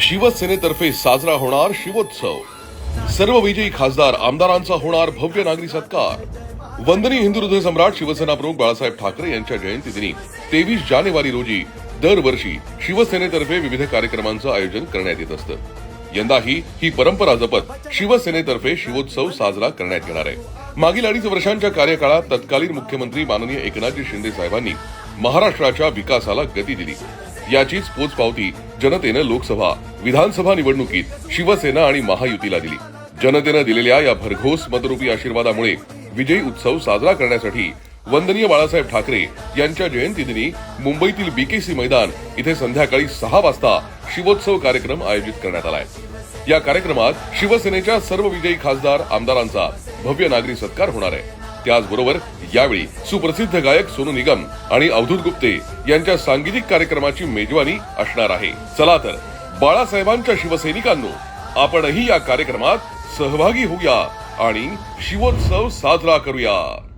शिवसेनेतर्फे साजरा होणार शिवोत्सव. सर्व विजयी खासदार आमदारांचा होणार भव्य नागरी सत्कार. वंदनीय हिंदू हृदय सम्राट शिवसेना प्रमुख बाळासाहेब ठाकरे यांच्या जयंती दिनी तेवीस जानेवारी रोजी दरवर्षी शिवसेनेतर्फे विविध कार्यक्रमांचं आयोजन करण्यात येत असतं. यंदाही ही परंपरा जपत शिवसेनेतर्फे शिवोत्सव साजरा करण्यात येणार आहे. मागील अडीच वर्षांच्या कार्यकाळात तत्कालीन मुख्यमंत्री माननीय एकनाथजी शिंदे साहेबांनी महाराष्ट्राच्या विकासाला गती दिली. याचीच पोचपावती जनतेनं लोकसभा विधानसभा निवडणुकीत शिवसेना आणि महायुतीला दिली. जनतेनं दिलेल्या या भरघोस मतरूपी आशीर्वादामुळे विजयी उत्सव साजरा करण्यासाठी वंदनीय बाळासाहेब ठाकरे यांच्या जयंतीदिनी मुंबईतील बीकेसी मैदान इथे संध्याकाळी सहा वाजता शिवोत्सव कार्यक्रम आयोजित करण्यात आलाय. या कार्यक्रमात शिवसेनेच्या सर्व विजयी खासदार आमदारांचा भव्य नागरी सत्कार होणार आहे. त्याचबरोबर यावेळी सुप्रसिद्ध गायक सोनू निगम आणि अवधूत गुप्ते यांच्या सांगीतिक कार्यक्रमाची मेजवानी असणार आहे. चला तर बाळासाहेबांच्या शिवसैनिकांनो आपणही या कार्यक्रमात सहभागी होऊया आणि शिवोत्सव साजरा करूया.